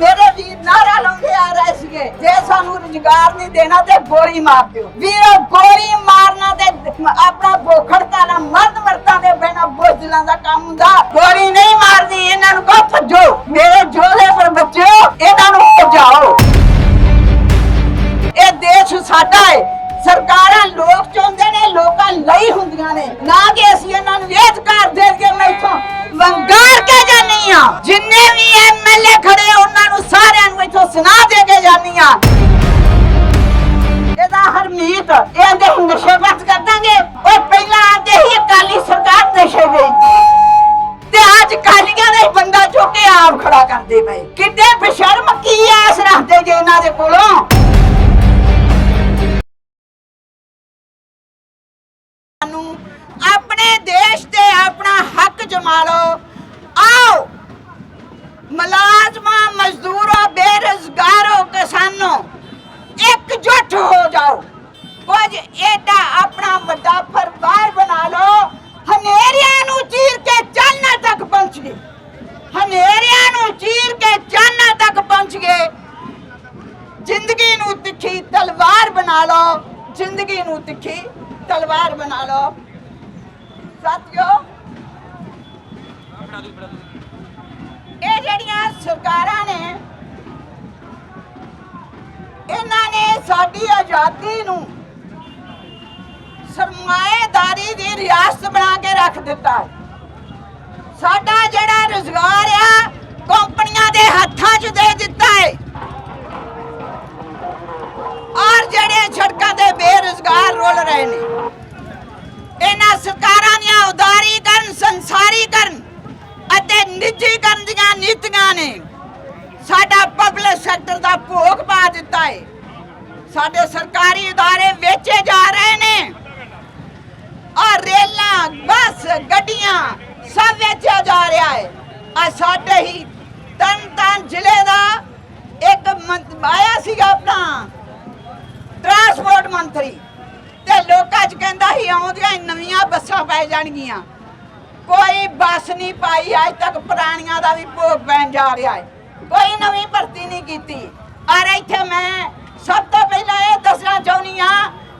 ਮੇਰੇ ਵੀਰ ਨਾਰਾ ਲਾਉਂਦੇ ਆ ਰਹੇ ਸੀਗੇ। ਜੇ ਸਾਨੂੰ ਰੁਜ਼ਗਾਰ ਨਹੀਂ ਦੇਣਾ ਤੇ ਗੋਲੀ ਮਾਰ ਦਿਓ। ਵੀਰੋ ਗੋਲੀ ਮਾਰਨਾ ਤੇ ਆਪਣਾ ਭੋਖੜ ਤਾਲਾ ਮਰਦ ਮਰਦਾਂ ਦੇ ਬਿਨਾ ਬੋਝਲਾਂ ਦਾ ਕੰਮ ਹੁੰਦਾ। ਗੋਲੀ ਨਹੀਂ ਮਾਰਦੀ ਇਹਨਾਂ ਨੂੰ ਕਹੋ ਭੱਜੋ। ਮੇਰੇ ਜੋਲੇ ਪਰ ਬੱਚਿਓ ਇਹਨਾਂ ਨੂੰ ਭਜਾਓ। ਇਹ ਦੇਸ਼ ਸਾਡਾ ਹੈ ਸਰਕਾਰਾਂ ਲੋਕ ਚਾਹੁੰਦੇ ਨੇ ਲੋਕਾਂ ਲਈ ਹੁੰਦੀਆਂ ਨੇ। ਨਾ ਕਿ ਅਸੀਂ ਇਹਨਾਂ ਨੂੰ ਇਹ ਅਧਿਕਾਰ ਦੇ ਕੇ ਮੈਥੋਂ ਵੰਗਾਰ ਕੇ ਜਾਨੀ ਆ ਜਿੰਨੇ ਵੀ ਐਮਐਲਏ ਖੜੇ ਆ, ਆ। ਇਹਦਾ ਹਰਮੀਤ, ਇਹਦੇ ਹੁਣ ਨਸ਼ੇ ਬੰਦ ਕਰ ਦਾਂਗੇ। ਉਹ ਪਹਿਲਾਂ ਆਂਦੇ ਹੀ ਅਕਾਲੀ ਸਰਕਾਰ ਨਸ਼ੇ ਵੇਚਦੀ। ਤੇ ਅੱਜ ਕਾਲੀਆਂ ਦਾ ਹੀ ਬੰਦਾ ਚੁੱਕ ਕੇ ਆਪ ਖੜਾ ਕਰਦੇ ਪਏ। ਕਿੱਡੇ ਬਸ਼ਰਮ ਕੀ ਆਸ ਰੱਖਦੇ ਜੇ ਇਹਨਾਂ ਦੇ ਕੋਲੋਂ? ਬਣਾ ਲਓ, ਜ਼ਿੰਦਗੀ ਨੂੰ ਤਿੱਖੀ ਤਲਵਾਰ ਬਣਾ ਲਓ। ਸਾਥੀਓ, ਇਹ ਜਿਹੜੀਆਂ ਸਰਕਾਰਾਂ ਨੇ, ਇਹਨਾਂ ਨੇ ਸਾਡੀ ਆਜ਼ਾਦੀ ਨੂੰ ਸਰਮਾਏਦਾਰੀ ਦੀ ਰਿਆਸਤ ਬਣਾ ਕੇ ਰੱਖ ਦਿੱਤਾ। ਸਾਡਾ ਜਿਹੜਾ ਰੁਜ਼ਗਾਰ ਆ, ਕੰਪਨੀਆਂ ਦੇ ਹੱਥਾਂ 'ਚ ਦੇ ਦਿੱਤਾ ਹੈ ਔਰ ਜਿਹੜੇ ਸੜਕਾਂ ਤੇ ਬੇਰੁਜ਼ਗਾਰ ਰਹੇ ਨੇ। ਇਹਨਾਂ ਸਰਕਾਰਾਂ ਦੀਆਂ ਉਦਾਰੀਕਰਨ, ਸੰਸਾਰੀਕਰਨ ਅਤੇ ਨਿੱਜੀਕਰਨ ਦੀਆਂ ਨੀਤੀਆਂ ਨੇ ਸਾਡਾ ਪਬਲਿਕ ਸੈਕਟਰ ਦਾ ਭੋਗ ਪਾ ਦਿੱਤਾ ਹੈ ਸਾਡੇ ਸਰਕਾਰੀ ਅਦਾਰੇ ਵੇਚੇ ਜਾ ਰਹੇ ਨੇ। ਔਰ ਰੇਲਾਂ, ਬੱਸ, ਗੱਡੀਆਂ ਸਭ ਵੇਚਿਆ ਜਾ ਰਿਹਾ ਹੈ ਆ ਸਾਡੇ ਹੀ ਤਨ ਤਨ ਜ਼ਿਲ੍ਹੇ ਦਾ ਇੱਕ ਆਇਆ ਸੀਗਾ ਆਪਣਾ ਟਰਾਂਸਪੋਰਟ ਮੰਤਰੀ। ਤੇ ਲੋਕਾਂ 'ਚ ਕਹਿੰਦਾ ਸੀ, ਆਉਂਦੀਆਂ ਹੀ ਨਵੀਆਂ ਬੱਸਾਂ ਪੈ ਜਾਣਗੀਆਂ। ਕੋਈ ਬੱਸ ਨਹੀਂ ਪਾਈ, ਅੱਜ ਤੱਕ ਪੁਰਾਣੀਆਂ ਦਾ ਵੀ ਭੋਗ ਪੈਣ ਜਾ ਰਿਹਾ ਹੈ। ਕੋਈ ਨਵੀਂ ਭਰਤੀ ਨਹੀਂ ਕੀਤੀ। ਔਰ ਇੱਥੇ ਮੈਂ ਸਭ ਤੋਂ ਪਹਿਲਾਂ ਇਹ ਦੱਸਣਾ ਚਾਹੁੰਦੀ ਆ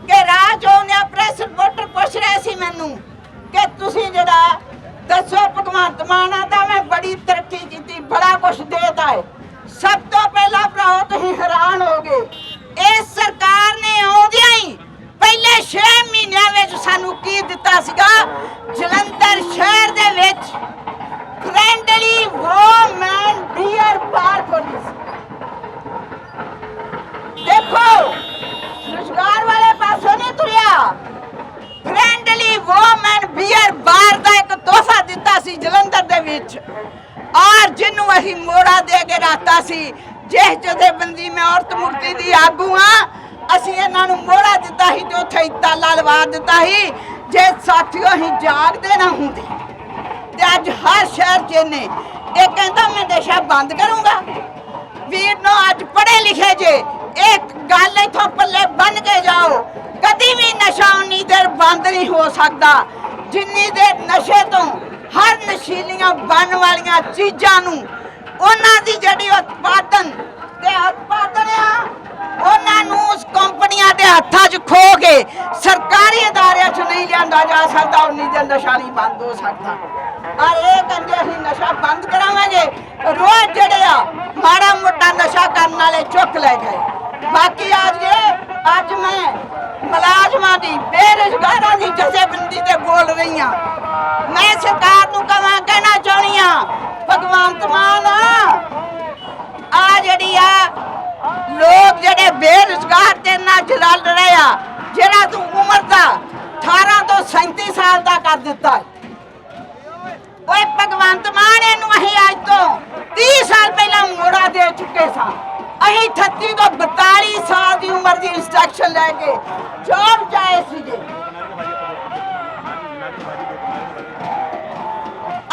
ਕਿ ਰਾਜ ਉਹਨੇ ਪ੍ਰੈਸ ਰਿਪੋਰਟਰ ਪੁੱਛ ਰਿਹਾ ਸੀ ਮੈਨੂੰ ਕਿ ਤੁਸੀਂ ਜਿਹੜਾ ਦੱਸੋ ਭਗਵੰਤ ਮਾਨ ਦਾ ਮੈਂ ਬੜੀ ਤਰੱਕੀ ਕੀਤੀ ਬੜਾ ਕੁਝ ਦੇਤਾ ਹੈ ਸਭ ਤੋਂ ਪਹਿਲਾਂ ਭਰਾਓ ਤੁਸੀਂ ਹੈਰਾਨ ਹੋਗੇ ਇਸ ਸਰਕਾਰ ਨੇ ਆਉਂਦਿਆਂ ਹੀ ਪਹਿਲੇ 6 ਮਹੀਨਿਆਂ ਵਿੱਚ ਸਾਨੂੰ ਕੀ ਦਿੱਤਾ ਸੀਗਾ ਜਲੰਧਰ ਸ਼ਹਿਰ ਦੇ ਵਿੱਚ। ਫ੍ਰੈਂਡਲੀ ਵੋਮਨ ਬੀਅਰ ਬਾਰ ਖੋਲੀ ਦੇਖੋ, ਰੁਜ਼ਗਾਰ ਵਾਲੇ ਪਾਸੋਂ ਨਹੀਂ ਤੁਰਿਆ। ਫ੍ਰੈਂਡਲੀ ਵੋਮਨ ਬੀਅਰ ਬਾਰ ਦਾ ਇੱਕ ਤੋਹਫਾ ਦਿੱਤਾ ਸੀ ਜਲੰਧਰ ਦੇ ਵਿੱਚ। ਔਰ ਜਿਹਨੂੰ ਅਸੀਂ ਮੋੜਾ ਦੇ ਕੇ ਰਾਤਾ ਸੀ, ਜਿਸ ਜਥੇਬੰਦੀ ਮੈਂ ਔਰਤ ਮੁਕਤੀ ਦੀ ਆਗੂ ਆ ਅਸੀਂ ਇਹਨਾਂ ਨੂੰ ਮੋੜਾ ਦਿੱਤਾ ਸੀ ਤੇ ਉੱਥੇ ਤਾਲਾ ਲਵਾ ਦਿੱਤਾ ਸੀ। ਜੇ ਸਾਥੀਓ ਹੀ ਜਾਗਦੇ ਨਾ ਹੁੰਦੇ, ਤੇ ਅੱਜ ਹਰ ਸ਼ਹਿਰ 'ਚ ਨੇ ਇਹ ਕਹਿੰਦਾ ਮੈਂ ਨਸ਼ਾ ਬੰਦ ਕਰੂੰਗਾ। ਵੀਰ ਨੂੰ ਅੱਜ ਪੜ੍ਹੇ ਲਿਖੇ ਜੇ ਇੱਕ ਗੱਲ ਇਥੋਂ ਪੱਲੇ ਬੰਨ ਕੇ ਜਾਓ, ਕਦੀ ਵੀ ਨਸ਼ਾ ਉਨੀ ਦੇਰ ਬੰਦ ਨਹੀਂ ਹੋ ਸਕਦਾ। ਜਿੰਨੀ ਦੇਰ ਨਸ਼ੇ ਤੋਂ ਹਰ ਨਸ਼ੀਲੀਆਂ ਬਣ ਵਾਲੀਆਂ ਚੀਜ਼ਾਂ ਨੂੰ ਉਹਨਾਂ ਦੀ ਜਿਹੜੀ ਉਤਪਾਦਨ ਤੇ ਉਤਪਾਦਨ ਆ, ਉਹਨਾਂ ਨੂੰ ਉਸ ਕੰਪਨੀਆਂ ਦੇ ਹੱਥਾਂ 'ਚ ਖੋ ਕੇ ਸਰਕਾਰੀ ਅਦਾਰਿਆਂ 'ਚ ਨਹੀਂ ਲਿਆਂਦਾ ਜਾ ਸਕਦਾ, ਉਨੀ ਦੇਰ ਨਸ਼ਾ ਨਹੀਂ ਬੰਦ ਹੋ ਸਕਦਾ। ਔਰ ਇਹ ਕਹਿੰਦੇ ਅਸੀਂ ਨਸ਼ਾ ਬੰਦ ਕਰਾਵਾਂਗੇ। ਰੋਜ਼ ਜਿਹੜੇ ਆ, ਮਾੜਾ ਮੋਟਾ ਨਸ਼ਾ ਕਰਨ ਵਾਲੇ ਚੁੱਕ ਲੈ ਗਏ। ਬਾਕੀ ਅੱਜ ਅੱਜ ਮੈਂ ਮੁਲਾਜ਼ਮਾਂ ਦੀ ਬੇਰੁਜ਼ਗਾਰਾਂ ਦੀ ਜਥੇਬੰਦੀ ਤੇ ਬੋਲ ਰਹੀ ਹਾਂ। ਮੈਂ ਸਰਕਾਰ ਨੂੰ ਕਹਾਂ ਕਹਿਣਾ ਚਾਹੁੰਦੀ ਹਾਂ, ਭਗਵੰਤ ਮਾਨ, ਆ ਜਿਹੜੀ ਆ, ਲੋਕ ਜਿਹੜੇ ਬੇਰੁਜ਼ਗਾਰ ਤੇ ਨਾਲ ਜਲਲ ਰਹੇ ਆ ਜਿਹੜਾ ਤੂੰ ਉਮਰ ਦਾ 18 ਤੋਂ 37 ਸਾਲ ਦਾ ਕਰ ਦਿੱਤਾ ਹੈ। ਓਏ ਭਗਵੰਤ ਮਾਨ, ਇਹਨੂੰ ਅਸੀਂ ਅੱਜ ਤੋਂ 30 ਸਾਲ ਪਹਿਲਾਂ ਮੋੜਾ ਦੇ ਚੁੱਕੇ ਸਾਂ। ਅਸੀਂ 38 ਤੋਂ 42 ਸਾਲ ਦੀ ਉਮਰ ਦੀ ਇੰਸਟਰਕਸ਼ਨ ਲੈ ਕੇ ਜੋਬ ਜਾਏ ਸੀਗੇ।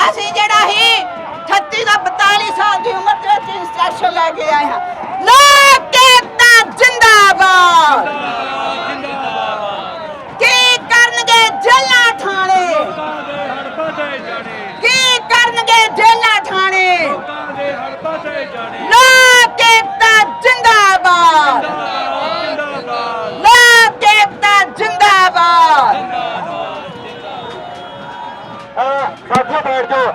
ਅਸੀਂ ਜਿਹੜਾ ਹੀ 38 ਤੋਂ 42 ਸਾਲ ਦੀ ਉਮਰ ਦੇ ਵਿੱਚ ਇੰਸਟਰਕਸ਼ਨ ਲੈ ਕੇ ਆਏ ਹਾਂ। ਲੋਕ ਏਕਤਾ ਜਿੰਦਾਬਾਦ ਕੀ ਕਰਨਗੇ ਜੱਲਾ ਥਾਣੇ ਕੀ ਕਰਨਗੇ ਜੇਲਾ ਥਾਣੇ ਲੋਕ ਸਾਥੀਓ ਬੈਠ ਜਾਓ।